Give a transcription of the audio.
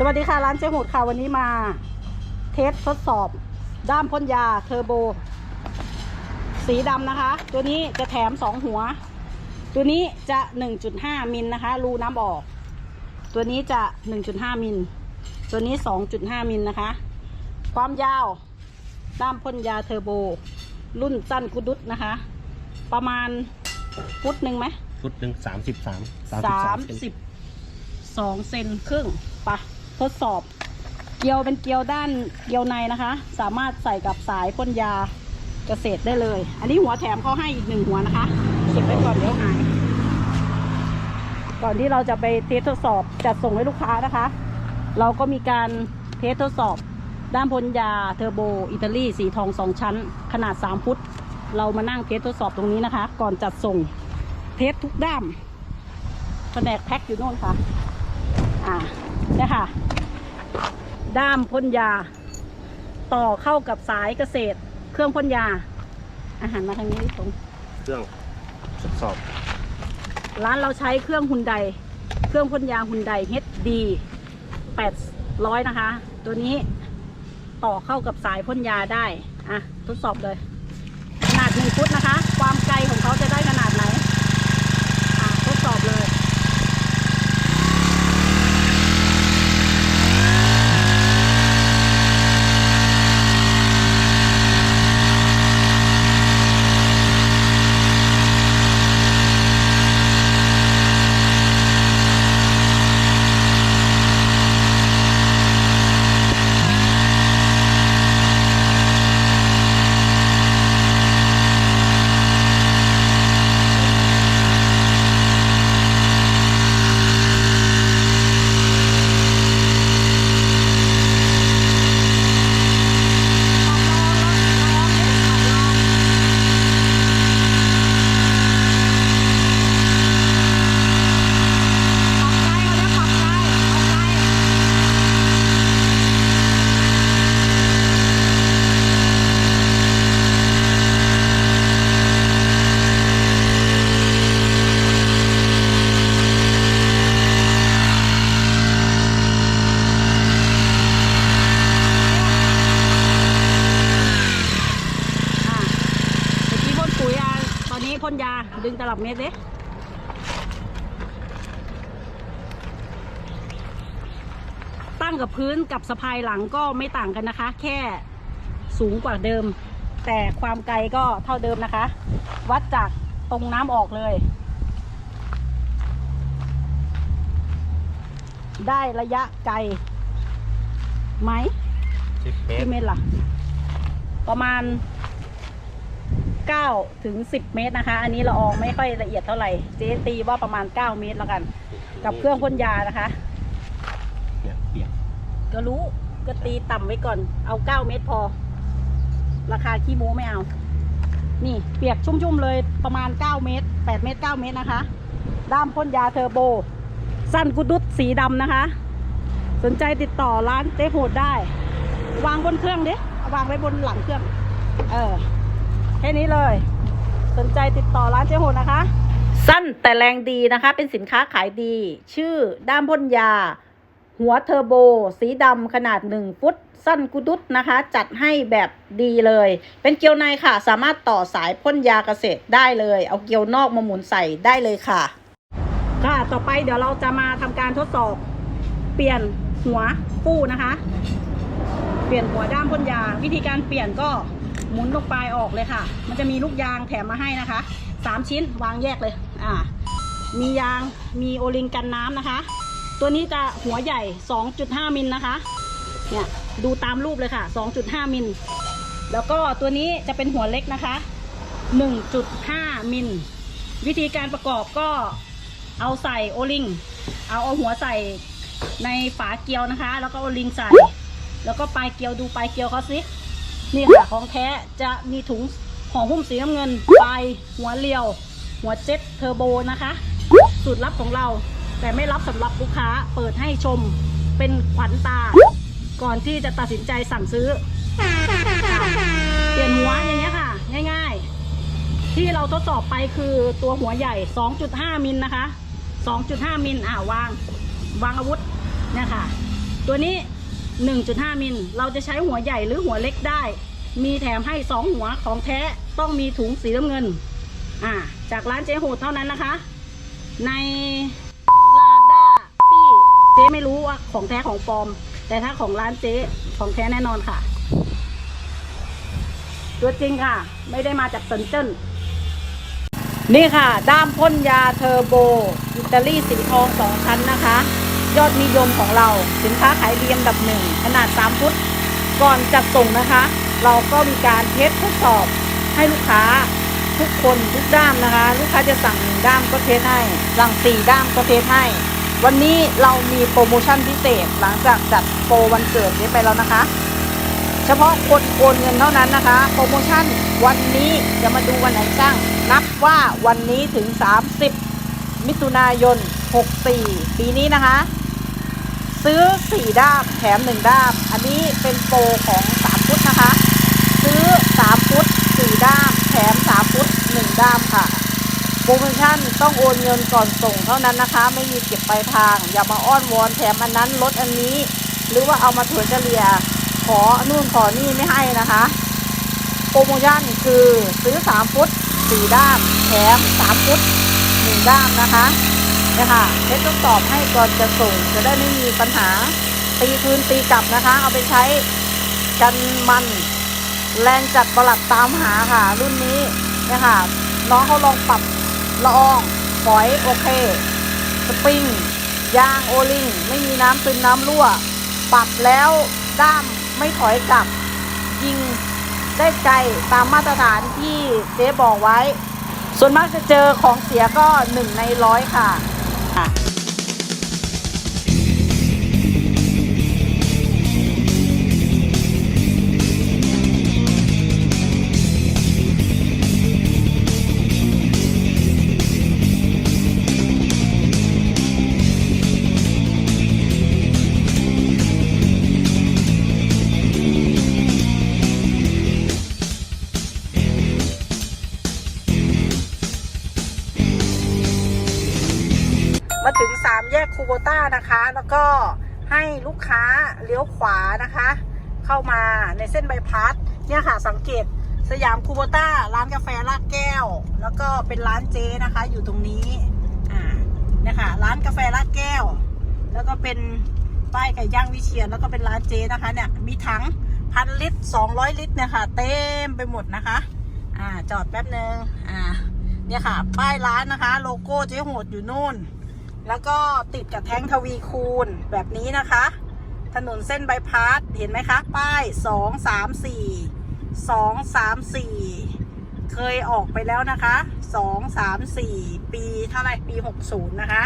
สวัสดีค่ะ ร้านเจ๊หูดค่ะ วันนี้มาเทสทดสอบ ด้ามพ่นยาเทอร์โบ สีดำนะคะ ตัวนี้จะแถม 2 หัว ตัวนี้จะ 1.5 มิลนะคะ รูน้ำออก ตัวนี้จะ 1.5 มิล ตัวนี้ 2.5 มิลนะคะ ความยาว ด้ามพ่นยาเทอร์โบ รุ่นสั้นกุดุดนะคะ ประมาณฟุตหนึ่งไหมฟุตหนึ่งสามสิบสามสามสิบสองเซนครึ่งไปะ ทดสอบ เกลียวเป็นเกลียวด้านเกลียวในนะคะ สามารถใส่กับสายพ่นยาเกษตรได้เลย อันนี้หัวแถมเขาให้อีกหนึ่งหัวนะคะเก็บไว้ก่อนเดี๋ยวหายก่อนที่เราจะไปเทสทดสอบจัดส่งให้ลูกค้านะคะ เราก็มีการเทสทดสอบด้านพ่นยาเทอร์โบอิตาลีสีทองสองชั้น ขนาด 3 ฟุต เรามานั่งเทสทดสอบตรงนี้นะคะ ก่อนจัดส่งเทสทุกด้ามแผนกแพ็คอยู่โน่นค่ะ อ่าเนี่ยค่ะ ด้ามพ่นยา ต่อเข้ากับสายเกษตร เครื่องพ่นยา อาหารมาทางนี้ตรงเครื่องทดสอบ ร้านเราใช้เครื่องฮุนไดเครื่องพ่นยาฮุนได HD 800 นะคะ ตัวนี้ต่อเข้ากับสายพ่นยาได้ อะ ทดสอบเลย ขนาด1ฟุตนะคะ ความไกลของเขาจะได้ขนาดไหน อะ ทดสอบเลย อะเมื่อกี้พ่นปุ๋ยอะตอนนี้พ่น ยา ดึงตลับเมตรดิตั้งกับพื้นกับสะพายหลังก็ไม่ต่างกันนะคะ แค่สูงกว่าเดิม แต่ความไกลก็เท่าเดิมนะคะ วัดจากตรงน้ำออกเลย ได้ระยะไกลไหมสิบเมตกี่รเมตรล่ะ ประมาณ 9ถึง10 เมตรนะคะ อันนี้ละอองไม่ค่อยละเอียดเท่าไหร่ เจ๊ตีว่าประมาณ 9 เมตรแล้วกัน กับเครื่องพ่นยานะคะเนี่ยเปียกก็รู้ก็ตีต่ำไว้ก่อน เอา 9 เมตรพอ ราคาขี้โม้ไม่เอา นี่เปียกชุ่มๆเลยประมาณ 9 เมตร 8 เมตร 9 เมตรนะคะ ด้ามพ่นยาเทอร์โบ สั้นกุดุดสีดำนะคะ สนใจติดต่อร้านเจ๊โหดได้ วางบนเครื่องดิวางไว้บนหลังเครื่อง เออ แค่นี้เลย สนใจติดต่อร้านเจ๊โหดนะคะ สั้นแต่แรงดีนะคะ เป็นสินค้าขายดี ชื่อด้ามพ่นยา หัวเทอร์โบ สีดำขนาด 1 ฟุต สั้นกุดุดนะคะ จัดให้แบบดีเลย เป็นเกลียวในค่ะ สามารถต่อสายพ่นยาเกษตรได้เลย เอาเกลียวนอกมาหมุนใส่ได้เลยค่ะ ค่ะ ต่อไปเดี๋ยวเราจะมาทำการทดสอบ เปลี่ยนหัวฟู้นะคะ เปลี่ยนหัวด้ามพ่นยา วิธีการเปลี่ยนก็ หมุนลูกปลายออกเลยค่ะ มันจะมีลูกยางแถมมาให้นะคะสามชิ้นวางแยกเลยอ่ามียางมีโอลิงกันน้ำนะคะ ตัวนี้จะหัวใหญ่ 2.5 มิลนะคะเนี่ยดูตามรูปเลยค่ะ 2.5 มิล แล้วก็ตัวนี้จะเป็นหัวเล็กนะคะ 1.5 มิล วิธีการประกอบก็เอาใส่โอลิง เอาเอาหัวใส่ในฝาเกลียวนะคะ แล้วก็โอลิงใส่ แล้วก็ปลายเกลียวดูปลายเกลียวเขาสิ นี่ค่ะของแท้จะมีถุงห่อหุ้มสีน้ำเงินปลายหัวเรียว หัวเจ็ตเทอร์โบนะคะ สูตรลับของเรา แต่ไม่รับสำหรับลูกค้าเปิดให้ชมเป็นขวัญตา ก่อนที่จะตัดสินใจสั่งซื้อ เปลี่ยนหัวอย่างเงี้ยค่ะ ง่ายๆ ที่เราทดสอบไปคือตัวหัวใหญ่ 2.5 มิลนะคะ 2.5 มิลอ่าวาง วางอาวุธเนี่ยค่ะ ตัวนี้ 1.5 มิล เราจะใช้หัวใหญ่หรือหัวเล็กได้ มีแถมให้ 2 หัวของแท้ต้องมีถุงสีน้ำเงิน อ่า จากร้านเจ๊โหดเท่านั้นนะคะ ในลาด้าปี้เจ๊ไม่รู้ว่าของแท้ของปลอม แต่ถ้าของร้านเจ๊ของแท้แน่นอนค่ะ ตัวจริงค่ะ ไม่ได้มาจากเซนเจิ้นนี่ค่ะ ด้ามพ่นยาเทอร์โบอิตาลีสีทองสองชั้นนะคะ ยอดนิยมของเรา สินค้าขายดีอันดับหนึ่งขนาด 3 ฟุต ก่อนจัดส่งนะคะ เราก็มีการเทสทดสอบให้ลูกค้าทุกคนทุกด้ามนะคะ ลูกค้าจะสั่งหนึ่งด้ามก็เทสให้สั่งสี่ด้ามก็เทสให้ วันนี้เรามีโปรโมชั่นพิเศษหลังจากจัดโปรวันเกิดนี้ไปแล้วนะคะ เฉพาะคนโอนเงินเท่านั้นนะคะ โปรโมชั่นวันนี้จะมาดูวันไหนช่างนับว่าวันนี้ถึง 30 มิถุนายน 64 ปีนี้นะคะ ซื้อ 4 ด้ามแถม 1 ด้าม อันนี้เป็นโปรของ 3 ฟุตนะคะ ซื้อ 3 ฟุต 4 ด้าม แถม 3 ฟุต 1 ด้ามค่ะ โปรโมชั่นต้องโอนเงินก่อนส่งเท่านั้นนะคะ ไม่มีเก็บปลายทาง อย่ามาอ้อนวอนแถมอันนั้นลดอันนี้ หรือว่าเอามาถัวเฉลี่ย ขอนู่นขอนี่ไม่ให้นะคะ โปรโมชั่นคือซื้อ 3 ฟุต 4 ด้าม แถม 3 ฟุต 1 ด้ามนะคะ เนี่ยค่ะเทสทดสอบให้ก่อนจะส่งจะได้ไม่มีปัญหาตีคืนตีกลับนะคะ เอาไปใช้กันมันแรงจัดประหลัดตามหาค่ะ รุ่นนี้เนี่ยค่ะน้องเขาลองปรับละอองฝอยโอเค สปริงยางโอลิง ไม่มีน้ำซึมน้ำรั่ว ปรับแล้วด้ามไม่ถอยกลับ ยิงได้ไกลตามมาตรฐานที่เจ๊บอกไว้ ส่วนมากจะเจอของเสียก็หนึ่งในร้อยค่ะ ค่ มาถึง3แยกคูโบต้านะคะ แล้วก็ให้ลูกค้าเลี้ยวขวานะคะ เข้ามาในเส้นใบพัดเนี่ยค่ะสังเกตสยามคูโบต้าร้านกาแฟลากแก้ว แล้วก็เป็นร้านเจนะคะ อยู่ตรงนี้อ่าเนี่ยค่ะร้านกาแฟลากแก้ว แล้วก็เป็นป้ายไก่ย่างวิเชียนแล้วก็เป็นร้านเจนะคะเนี่ยมีถังพันลิตร200ลิตรเนี่ยค่ะ เต็มไปหมดนะคะ อ่าจอดแป๊บนึงอ่าเนี่ยค่ะ ป้ายร้านนะคะ โลโก้เจ๊โหดอยู่นู่น แล้วก็ติดกับแท้งทวีคูณแบบนี้นะคะ ถนนเส้นบายพาสเห็นไหมคะ ป้ายสองสามสี่สองสามสี่เคยออกไปแล้วนะคะสองสามสี่ปีเท่าไหร่ปีหกศูนย์นะคะ